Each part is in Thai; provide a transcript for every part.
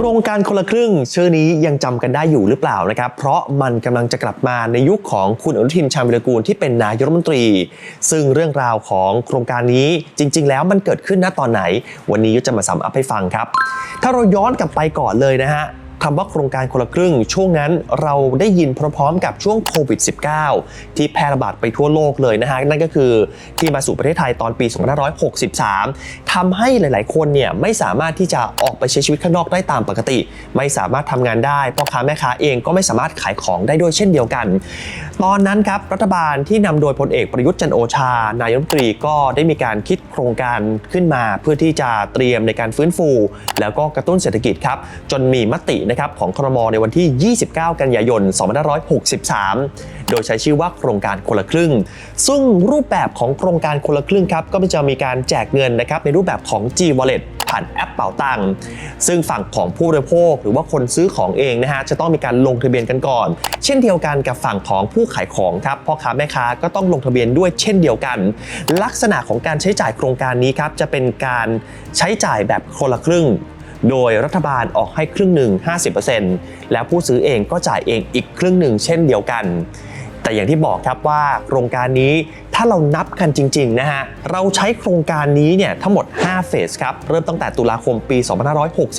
โครงการคนละครึ่งชื่อนี้ยังจำกันได้อยู่หรือเปล่านะครับ เพราะมันกำลังจะกลับมาในยุคของคุณอนุทินชาญวิรกูลที่เป็นนายกรัฐมนตรี ซึ่งเรื่องราวของโครงการนี้จริง ๆ แล้วมันเกิดขึ้นณตอนไหน วันนี้ยุจะมาซ้ำอัพให้ฟังครับ ถ้าเราย้อนกลับไปก่อนเลยนะฮะ คำว่าโครงการคนละครึ่ง ช่วงนั้นเราได้ยินพร้อมๆ กับช่วงโควิด -19 ที่แพร่ระบาดไปทั่วโลกเลยนะฮะ นั่นก็คือที่มาสู่ประเทศไทยตอนปี 2563ทำให้หลายๆ คนเนี่ยไม่สามารถที่จะออกไปใช้ชีวิตข้างนอกได้ตามปกติ ไม่สามารถทำงานได้พ่อค้าแม่ค้าเองก็ไม่สามารถขายของได้ด้วยเช่นเดียวกัน ตอนนั้นครับรัฐบาลที่นำโดยพลเอกประยุทธ์จันโอชา นายรัฐมนตรีก็ได้มีการคิดโครงการขึ้นมา เพื่อที่จะเตรียมในการฟื้นฟู แล้วก็กระตุ้นเศรษฐกิจครับจนมีมตินะครับของครมในวันที่ 29 กันยายน 2563 โดยใช้ชื่อว่าโครงการคนละครึ่ง ซึ่งรูปแบบของโครงการคนละครึ่งครับก็จะมีการแจกเงินนะครับในรูปแบบของ G Wallet ผ่านแอปเป๋าตังค์ซึ่งฝั่งของผู้บริโภคหรือว่าคนซื้อของเองนะฮะจะต้องมีการลงทะเบียนกันก่อน เช่นเดียวกันกับฝั่งของผู้ขายของครับพ่อค้าแม่ค้าก็ต้องลงทะเบียนด้วยเช่นเดียวกัน ลักษณะของการใช้จ่ายโครงการนี้ครับจะเป็นการใช้จ่ายแบบคนละครึ่ง โดยรัฐบาลออกให้ครึ่งหนึ่ง 50%แล้วผู้ซื้อเองก็จ่ายเองอีกครึ่งหนึ่งเช่นเดียวกัน แต่อย่างที่บอกครับว่าโครงการนี้ถ้าเรานับกันจริงๆนะฮะ เราใช้โครงการนี้เนี่ยทั้งหมด 5 เฟสครับ เริ่มตั้งแต่ตุลาคมปี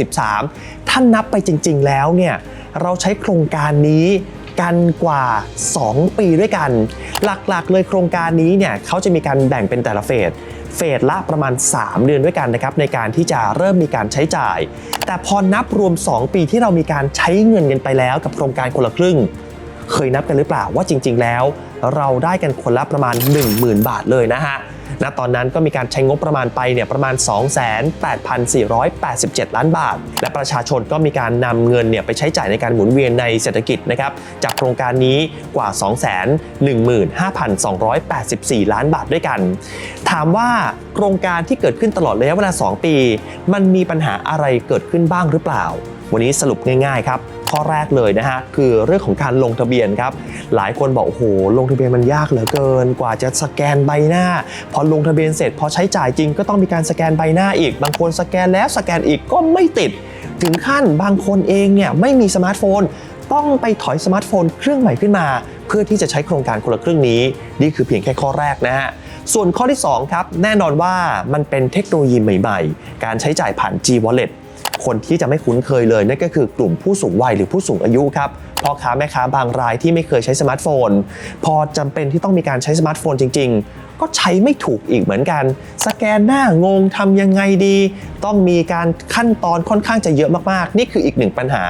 2563 ถ้านับไปจริงๆแล้วเนี่ยเราใช้โครงการนี้ กันกว่า 2 ปีด้วยกัน หลักๆเลยโครงการนี้เนี่ยเขาจะมีการแบ่งเป็นแต่ละเฟสเฟสละประมาณ 3 เดือนด้วยกันนะครับในการที่จะเริ่มมีการใช้จ่าย แต่พอนับรวม 2 ปีที่เรามีการใช้เงินกันไปแล้วกับโครงการคนละครึ่ง เคยนับกันหรือเปล่าว่าจริง ๆ แล้ว เราได้กันคนละประมาณ 10,000 บาทเลยนะฮะณตอนนั้นก็มีการใช้งบประมาณไปเนี่ยประมาณ 28,487 ล้านบาท และประชาชนก็มีการนำเงินเนี่ยไปใช้จ่ายในการหมุนเวียนในเศรษฐกิจนะครับจากโครงการนี้กว่า 215,284 ล้านบาทด้วยกัน ถามว่าโครงการที่เกิดขึ้นตลอดระยะเวลา 2 ปี มันมีปัญหาอะไรเกิดขึ้นบ้างหรือเปล่า วันนี้สรุปง่ายๆครับข้อแรกเลยนะฮะคือเรื่องของการลงทะเบียนครับ หลายคนบอกโอ้โหลงทะเบียนมันยากเหลือเกิน กว่าจะสแกนใบหน้า พอลงทะเบียนเสร็จ พอใช้จ่ายจริงก็ต้องมีการสแกนใบหน้าอีก บางคนสแกนแล้วสแกนอีกก็ไม่ติด ถึงขั้นบางคนเองเนี่ยไม่มีสมาร์ทโฟน ต้องไปถอยสมาร์ทโฟนเครื่องใหม่ขึ้นมา เพื่อที่จะใช้โครงการคนละครึ่งนี้ นี่คือเพียงแค่ข้อแรกนะฮะส่วนข้อที่2ครับแน่นอนว่ามันเป็นเทคโนโลยีใหม่ ๆ การใช้จ่ายผ่าน G Wallet คนที่จะไม่คุ้นเคยเลยนั่นก็คือกลุ่มผู้สูงวัยหรือผู้สูงอายุครับพ่อค้าแม่ค้าบางรายที่ไม่เคยใช้สมาร์ทโฟน พอจำเป็นที่ต้องมีการใช้สมาร์ทโฟนจริง ๆ ก็ใช้ไม่ถูกอีกเหมือนกัน สแกนหน้างงทำยังไงดี ต้องมีการขั้นตอนค่อนข้างจะเยอะมากๆ นี่คืออีกหนึ่งปัญหา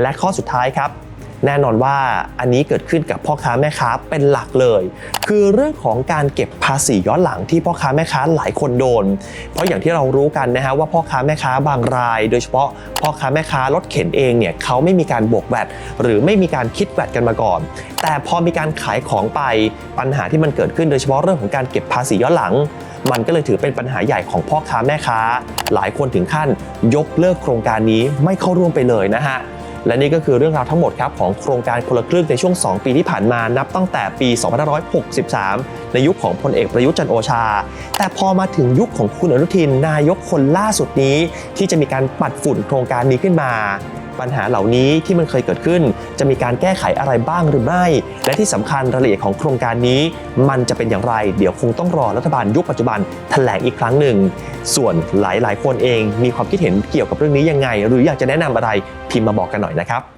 และข้อสุดท้ายครับ แน่นอนว่าอันนี้เกิดขึ้นกับพ่อค้าแม่ค้าเป็นหลักเลย คือเรื่องของการเก็บภาษีย้อนหลังที่พ่อค้าแม่ค้าหลายคนโดน เพราะอย่างที่เรารู้กันนะฮะว่าพ่อค้าแม่ค้าบางราย โดยเฉพาะพ่อค้าแม่ค้ารถเข็นเองเนี่ยเขาไม่มีการบวกแวดหรือไม่มีการคิดแวดกันมาก่อน แต่พอมีการขายของไปปัญหาที่มันเกิดขึ้นโดยเฉพาะเรื่องของการเก็บภาษีย้อนหลังมันก็เลยถือเป็นปัญหาใหญ่ของพ่อค้าแม่ค้า หลายคนถึงขั้นยกเลิกโครงการนี้ไม่เข้าร่วมไปเลยนะฮะ และนี่ก็คือเรื่องราวทั้งหมดครับของโครงการคนละครึ่งในช่วง 2 ปีที่ผ่านมานับตั้งแต่ปี 2563 ในยุคของพลเอกประยุทธ์จันโอชา แต่พอมาถึงยุคของคุณอนุทินนายกคนล่าสุดนี้ ที่จะมีการปัดฝุ่นโครงการนี้ขึ้นมา ปัญหาเหล่านี้ที่มันเคยเกิดขึ้น จะมีการแก้ไขอะไรบ้างหรือไม่ และที่สำคัญรายละเอียดของโครงการนี้ มันจะเป็นอย่างไร เดี๋ยวคงต้องรอรัฐบาลยุคปัจจุบันแถลงอีกครั้งหนึ่ง ส่วนหลายๆ คนเองมีความคิดเห็นเกี่ยวกับเรื่องนี้ยังไง หรืออยากจะแนะนำอะไรพิมพ์มาบอกกันหน่อยนะครับ